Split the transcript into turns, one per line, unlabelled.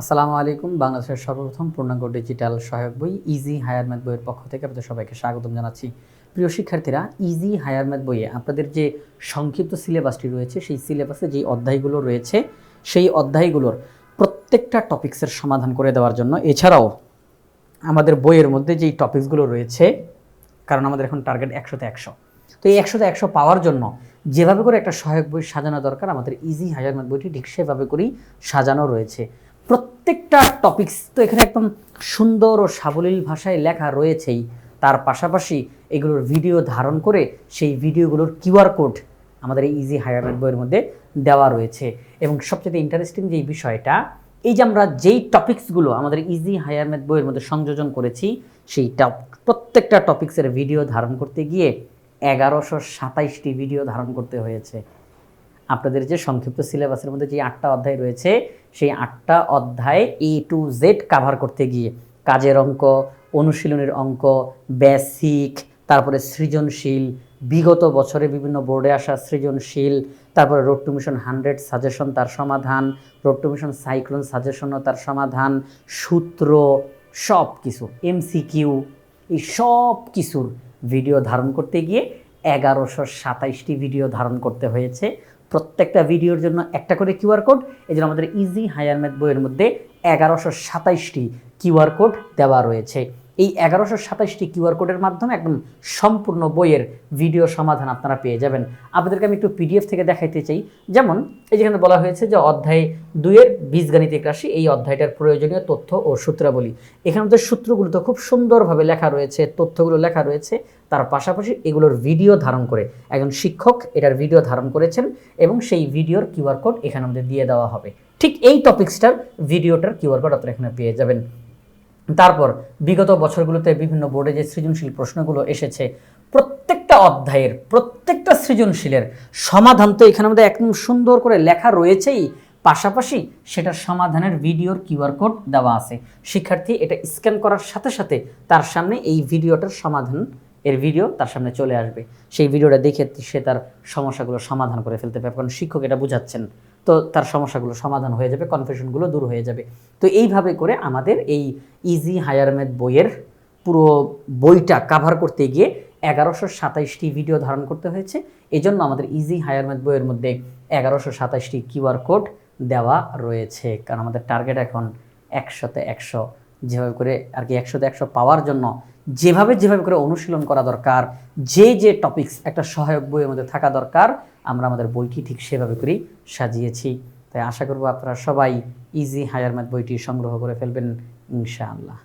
আসসালামু আলাইকুম, বাংলাদেশের সর্বপ্রথম পূর্ণাঙ্গ ডিজিটাল সহায়ক বই ইজি হায়ার ম্যাথ বইয়ের পক্ষ থেকে আপনাদের সবাইকে স্বাগতম জানাচ্ছি। প্রিয় শিক্ষার্থীরা, ইজি হায়ার ম্যাথ বইয়ে আপনাদের যে সংক্ষিপ্ত সিলেবাসটি রয়েছে, সেই সিলেবাসে যেই অধ্যায়গুলো রয়েছে, সেই অধ্যায়গুলোর প্রত্যেকটা টপিক্সের সমাধান করে দেওয়ার জন্য এছাড়াও আমাদের বইয়ের মধ্যে যেই টপিকসগুলো রয়েছে, কারণ আমাদের এখন টার্গেট একশোতে একশো। তো এই একশোতে একশো পাওয়ার জন্য যেভাবে করে একটা সহায়ক বই সাজানো দরকার, আমাদের ইজি হায়ার ম্যাথ বইটি ঠিক সেভাবে করেই সাজানো রয়েছে। প্রত্যেকটা টপিকস তো এখানে একদম সুন্দর ও সাবলীল ভাষায় লেখা রয়েছেই। তার পাশাপাশি এগুলোর ভিডিও ধারণ করে সেই ভিডিওগুলোর কিউআর কোড আমাদের এই ইজি হায়ার বইয়ের মধ্যে দেওয়া রয়েছে। এবং সবচেয়ে ইন্টারেস্টিং যেই বিষয়টা, এই যে আমরা যেই টপিকসগুলো আমাদের ইজি হায়ার ম্যাথ বইয়ের মধ্যে সংযোজন করেছি, সেই টপ প্রত্যেকটা টপিক্সের ভিডিও ধারণ করতে গিয়ে এগারোশো সাতাইশটি ভিডিও ধারণ করতে হয়েছে। আপনাদের যে সংক্ষিপ্ত সিলেবাসের মধ্যে যে আটটা অধ্যায় রয়েছে, সেই আটটা অধ্যায় এ টু জেড কাভার করতে গিয়ে কাজের অঙ্ক, অনুশীলনের অঙ্ক বেসিক তারপরে সৃজনশীল, বিগত বছরে বিভিন্ন বোর্ডে আসা সৃজনশীল, তারপরে road to mission hundred suggestion তার সমাধান রোড টু মিশন সাইক্লোন সাজেশনও তার সমাধান, সূত্র সব কিছু এমসিকিউ এই সব কিছুর ভিডিও ধারণ করতে গিয়ে এগারোশো সাতাইশটি ভিডিও ধারণ করতে হয়েছে। প্রত্যেকটা ভিডিওর জন্য একটা করে কিউআর কোড। এই আমাদের ইজি হায়ার ম্যাথ বইয়ের মধ্যে এগারোশো সাতাইশটি কিউআর কোড দেওয়া রয়েছে। এই এগারোশো সাতাইশটি কিউআর কোডের মাধ্যমে একদম সম্পূর্ণ বইয়ের ভিডিও সমাধান আপনারা পেয়ে যাবেন। আপনাদেরকে আমি একটু পিডিএফ থেকে দেখাইতে চাই। যেমন, এই যেখানে বলা হয়েছে যে অধ্যায় দুইয়ের বীজগাণিতিক রাশি, এই অধ্যায়টার প্রয়োজনীয় তথ্য ও সূত্রাবলী। এখানে আমাদের সূত্রগুলো তো খুব সুন্দরভাবে লেখা রয়েছে, তথ্যগুলো লেখা রয়েছে। তার পাশাপাশি এগুলোর ভিডিও ধারণ করে একজন শিক্ষক এটার ভিডিও ধারণ করেছেন এবং সেই ভিডিওর কিউআর কোড এখানে আমাদের দিয়ে দেওয়া হবে। ঠিক এই টপিক্সটার ভিডিওটার কিউআর কোড আপনারা এখানে পেয়ে যাবেন। তারপর বিগত বছরগুলোতে বিভিন্ন বোর্ডে যে সৃজনশীল প্রশ্নগুলো এসেছে, প্রত্যেকটা অধ্যায়ের, প্রত্যেকটা সৃজনশীলের সমাধান তো এখানে আমাদের একদম সুন্দর করে লেখা রয়েছেই। পাশাপাশি সেটার সমাধানের ভিডিওর কিউআর কোড দেওয়া আছে। শিক্ষার্থী, এটা স্ক্যান করার সাথে সাথে তার সামনে এই ভিডিওটার সমাধান, এর ভিডিও তার সামনে চলে আসবে। সেই ভিডিওটা দেখে সে তার সমস্যাগুলো সমাধান করে ফেলতে পারবে, কারণ শিক্ষক এটা বুঝাচ্ছেন। তো তার সমস্যাগুলো সমাধান হয়ে যাবে কনফিউশনগুলো দূর হয়ে যাবে। তো এইভাবে করে আমাদের এই ইজি হায়ার ম্যাথ বইয়ের পুরো বইটা কাভার করতে গিয়ে এগারোশো সাতাইশটি ভিডিও ধারণ করতে হয়েছে। এই জন্য আমাদের ইজি হায়ার ম্যাথ বইয়ের মধ্যে এগারোশো সাতাইশটি কিউআর কোড দেওয়া রয়েছে। কারণ আমাদের টার্গেট এখন একশোতে একশো। যেভাবে করে আর কি একশোতে একশো পাওয়ার জন্য যেভাবে যেভাবে করে অনুশীলন করা দরকার, যে যে টপিকস একটা সহায়ক বইয়ের মধ্যে থাকা দরকার, আমরা আমাদের বইটি ঠিক সেভাবে করেই সাজিয়েছি। তাই আশা করব আপনারা সবাই ইজি হায়ার ম্যাথ বইটি সংগ্রহ করে ফেলবেন, ইনশাআল্লাহ।